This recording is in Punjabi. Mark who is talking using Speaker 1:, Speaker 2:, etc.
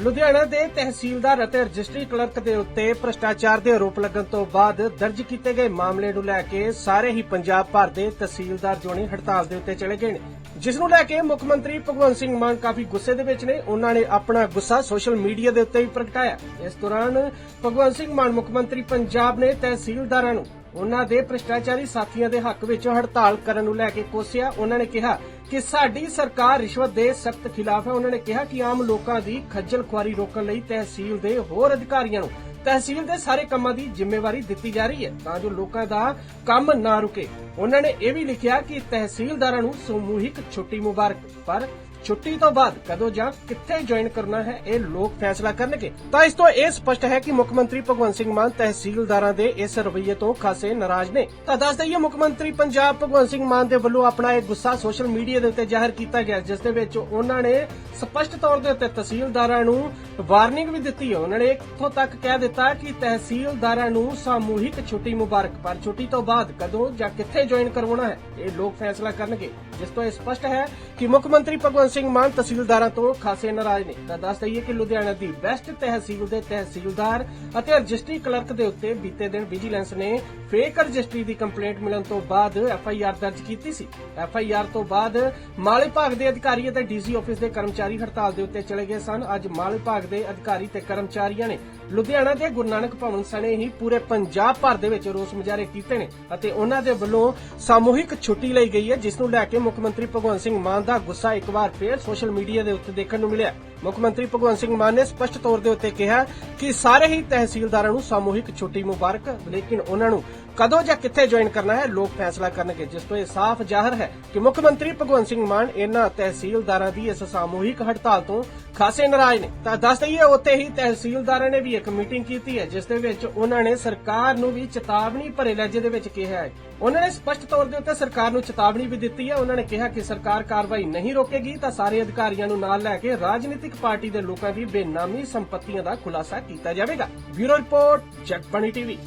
Speaker 1: ਲੁਧਿਆਣਾ ਦੇ ਤਹਿਸੀਲਦਾਰ ਅਤੇ ਰਜਿਸਟਰੀ ਕਲਰਕ ਦੇ ਉੱਤੇ ਭ੍ਰਸ਼ਟਾਚਾਰ ਦੇ ਆਰੋਪ ਲੱਗਣ ਤੋਂ ਬਾਅਦ ਦਰਜ ਕੀਤੇ ਗਏ ਮਾਮਲੇ ਨੂੰ ਲੈ ਕੇ ਸਾਰੇ ਹੀ ਪੰਜਾਬ ਭਰ ਦੇ ਤਹਿਸੀਲਦਾਰ ਜੋਣੀ ਹੜਤਾਲ ਦੇ ਉੱਤੇ ਚਲੇ ਗਏ ਨੇ, ਜਿਸ ਨੂੰ ਲੈ ਕੇ ਮੁੱਖ ਮੰਤਰੀ ਭਗਵੰਤ ਸਿੰਘ ਮਾਨ ਕਾਫੀ ਗੁੱਸੇ ਦੇ ਵਿੱਚ ਨੇ। ਉਹਨਾਂ ਨੇ ਆਪਣਾ ਗੁੱਸਾ ਸੋਸ਼ਲ ਮੀਡੀਆ ਦੇ ਉੱਤੇ ਵੀ ਪ੍ਰਗਟਾਇਆ। ਇਸ ਦੌਰਾਨ ਭਗਵੰਤ ਸਿੰਘ ਮਾਨ ਮੁੱਖ ਮੰਤਰੀ ਪੰਜਾਬ ਨੇ ਤਹਿਸੀਲਦਾਰਾਂ ਨੂੰ ਉਹਨਾਂ ਦੇ ਭ੍ਰਿਸ਼ਟਾਚਾਰੀ ਸਾਥੀਆਂ ਦੇ ਹੱਕ ਵਿੱਚ ਹੜਤਾਲ ਕਰਨ ਨੂੰ ਲੈ ਕੇ ਕੋਸਿਆ। ਉਹਨਾਂ ਨੇ ਕਿਹਾ ਕਿ ਸਾਡੀ ਸਰਕਾਰ ਰਿਸ਼ਵਤ ਦੇ ਸਖਤ ਖਿਲਾਫ ਹੈ। ਉਹਨਾਂ ਨੇ ਕਿਹਾ ਕਿ ਆਮ ਲੋਕਾਂ ਦੀ ਖੱਜਲ ਖੁਆਰੀ ਰੋਕਣ ਲਈ ਤਹਿਸੀਲ ਦੇ ਹੋਰ ਅਧਿਕਾਰੀਆਂ ਨੂੰ ਤਹਿਸੀਲ ਦੇ ਸਾਰੇ ਕੰਮਾਂ ਦੀ ਜ਼ਿੰਮੇਵਾਰੀ ਦਿੱਤੀ ਜਾ ਰਹੀ ਹੈ। ਤਾਂ ਜੋ ਲੋਕਾਂ ਦਾ ਕੰਮ ਨਾ ਰੁਕੇ। ਉਹਨਾਂ ਨੇ ਇਹ ਵੀ ਲਿਖਿਆ ਕਿ ਤਹਿਸੀਲਦਾਰਾਂ ਨੂੰ ਸਮੂਹਿਕ ਛੁੱਟੀ ਮੁਬਾਰਕ। ਪਰ ਛੁੱਟੀ ਤੋਂ ਬਾਅਦ ਕਦੋਂ ਜਾਂ ਕਿੱਥੇ ਜੁਆਇਨ ਕਰਨਾ ਹੈ, ਇਹ ਲੋਕ ਫੈਸਲਾ ਕਰਨਗੇ। ਤਾਂ ਇਸ ਤੋਂ ਇਹ ਸਪਸ਼ਟ ਹੈ ਕਿ ਮੁੱਖ ਮੰਤਰੀ ਭਗਵੰਤ ਸਿੰਘ ਮਾਨ ਤਹਿਸੀਲਦਾਰਾਂ ਦੇ ਇਸ ਰਵੱਈਏ ਤੋਂ ਖਾਸੇ ਨਾਰਾਜ਼ ਨੇ। ਤਾਂ ਦੱਸ ਦਈਏ, ਮੁੱਖ ਮੰਤਰੀ ਪੰਜਾਬ ਭਗਵੰਤ ਸਿੰਘ ਮਾਨ ਦੇ ਵੱਲੋਂ ਆਪਣਾ ਇਹ ਗੁੱਸਾ ਸੋਸ਼ਲ ਮੀਡੀਆ ਦੇ ਉੱਤੇ ਜ਼ਾਹਿਰ ਕੀਤਾ ਗਿਆ, ਜਿਸ ਦੇ ਵਿੱਚ ਉਹਨਾਂ ਨੇ ਸਪਸ਼ਟ ਤੌਰ ਦੇ ਉੱਤੇ ਤਹਿਸੀਲਦਾਰਾਂ ਨੂੰ ਵਾਰਨਿੰਗ ਵੀ ਦਿੱਤੀ ਹੈ। ਉਹਨਾਂ ਨੇ ਇੱਥੋਂ ਤੱਕ ਕਹਿ ਦਿੱਤਾ ਕਿ ਤਹਿਸੀਲਦਾਰਾਂ ਨੂੰ ਸਮੂਹਿਕ ਛੁੱਟੀ ਮੁਬਾਰਕ, ਪਰ ਛੁੱਟੀ ਤੋਂ ਬਾਅਦ ਕਦੋਂ ਜਾਂ ਕਿੱਥੇ ਜੁਆਇਨ ਕਰਵਾਉਣਾ ਹੈ, ਇਹ ਲੋਕ ਫੈਸਲਾ ਕਰਨਗੇ। ਜਿਸ ਤੋਂ ਇਹ ਸਪਸ਼ਟ ਹੈ ਕਿ ਮੁੱਖ ਮੰਤਰੀ ਭਗਵੰਤ ਸਿੰਘ ਮਾਨ ਤਹਿਸੀਲਦਾਰਾਂ ਤੋਂ ਖਾਸੇ ਨਾਰਾਜ਼ ਨੇ। ਤਾਂ ਦੱਸ ਦਈਏ ਕਿ ਲੁਧਿਆਣਾ ਦੀ ਵੈਸਟ ਤਹਿਸੀਲ ਦੇ ਤਹਿਸੀਲਦਾਰ ਅਤੇ ਰਜਿਸਟਰੀ ਕਲਰਕ ਦੇ ਉੱਤੇ ਬੀਤੇ ਦਿਨ ਵਿਜੀਲੈਂਸ ਨੇ ਫੇਕ ਰਜਿਸਟਰੀ ਦੀ ਕੰਪਲੇਂਟ ਮਿਲਣ ਤੋਂ ਬਾਅਦ ਐਫ ਆਈ ਆਰ ਦਰਜ ਕੀਤੀ ਸੀ। ਐਫ ਆਈ ਆਰ ਤੋਂ ਬਾਅਦ ਮਾਲ ਵਿਭਾਗ ਦੇ ਅਧਿਕਾਰੀ ਅਤੇ ਡੀਸੀ ਆਫਿਸ ਦੇ ਕਰਮਚਾਰੀ ਹੜਤਾਲ ਦੇ ਉੱਤੇ ਚਲੇ ਗਏ ਸਨ। ਅੱਜ ਮਾਲ ਵਿਭਾਗ ਦੇ ਅਧਿਕਾਰੀ ਤੇ ਕਰਮਚਾਰੀਆਂ ਨੇ ਲੁਧਿਆਣਾ ਦੇ ਗੁਰੂ ਨਾਨਕ ਭਵਨ ਸਣੇ ਹੀ ਪੂਰੇ ਪੰਜਾਬ ਭਰ ਦੇ ਵਿੱਚ ਰੋਸ ਮੁਜ਼ਾਹਰੇ ਕੀਤੇ ਨੇ ਅਤੇ ਉਹਨਾਂ ਦੇ ਵੱਲੋਂ ਸਮੂਹਿਕ ਛੁੱਟੀ ਲਈ ਗਈ ਹੈ, ਜਿਸ ਨੂੰ ਲੈ ਕੇ ਮੁੱਖ ਮੰਤਰੀ ਭਗਵੰਤ ਸਿੰਘ ਮਾਨ ਦਾ ਗੁੱਸਾ ਇੱਕ ਵਾਰ ਫੇਰ ਸੋਸ਼ਲ ਮੀਡੀਆ ਦੇ ਉੱਤੇ ਦੇਖਣ ਨੂੰ ਮਿਲਿਆ। ਮੁੱਖ ਮੰਤਰੀ ਭਗਵੰਤ ਸਿੰਘ ਮਾਨ ਨੇ ਸਪਸ਼ਟ ਤੌਰ ਦੇ ਉੱਤੇ ਕਿਹਾ ਕਿ ਸਾਰੇ ਹੀ ਤਹਿਸੀਲਦਾਰਾਂ ਨੂੰ ਸਮੂਹਿਕ ਛੁੱਟੀ ਮੁਬਾਰਕ, ਲੇਕਿਨ ਉਹਨਾਂ ਨੂੰ ਕਦੋਂ ਜਾਂ ਕਿੱਥੇ ਜੁਆਇਨ ਕਰਨਾ ਹੈ, ਲੋਕ ਫੈਸਲਾ ਕਰਨਗੇ, ਜਿਸ ਤੋਂ ਇਹ ਸਾਫ਼ ਜ਼ਾਹਰ ਹੈ ਕਿ ਮੁੱਖ ਮੰਤਰੀ ਭਗਵੰਤ ਸਿੰਘ ਮਾਨ ਇਹਨਾਂ ਤਹਿਸੀਲਦਾਰਾਂ ਦੀ ਇਸ ਸਮੂਹਿਕ ਹੜਤਾਲ ਤੋਂ ਖਾਸੇ ਨਾਰਾਜ਼ ਨੇ। ਤਾਂ ਦੱਸ ਦਈਏ, ਉੱਥੇ ਹੀ ਤਹਿਸੀਲਦਾਰਾਂ ਨੇ ਵੀ ਇੱਕ ਮੀਟਿੰਗ ਕੀਤੀ ਹੈ, ਜਿਸ ਦੇ ਵਿੱਚ ਉਹਨਾਂ ਨੇ ਸਰਕਾਰ ਨੂੰ ਵੀ ਚੇਤਾਵਨੀ ਭਰੇ ਲਹਿਜੇ ਦੇ ਵਿੱਚ ਕਿਹਾ ਹੈ। ਉਹਨਾਂ ਨੇ ਸਪਸ਼ਟ ਤੌਰ ਦੇ ਉੱਤੇ ਸਰਕਾਰ ਨੂੰ ਚੇਤਾਵਨੀ ਵੀ ਦਿੱਤੀ ਹੈ। ਉਹਨਾਂ ਨੇ ਕਿਹਾ ਕਿ ਸਰਕਾਰ ਕਾਰਵਾਈ ਨਹੀਂ ਰੋਕੇਗੀ, ਤਾਂ ਸਾਰੇ ਅਧਿਕਾਰੀਆਂ ਨੂੰ ਨਾਲ ਲੈ ਕੇ ਰਾਜਨੀਤਿਕ ਪਾਰਟੀ ਦੇ ਲੋਕਾਂ ਦੀ ਬੇਨਾਮੀ ਸੰਪਤੀਆਂ ਦਾ ਖੁਲਾਸਾ ਕੀਤਾ ਜਾਵੇਗਾ। Bureau report, Jagbani TV.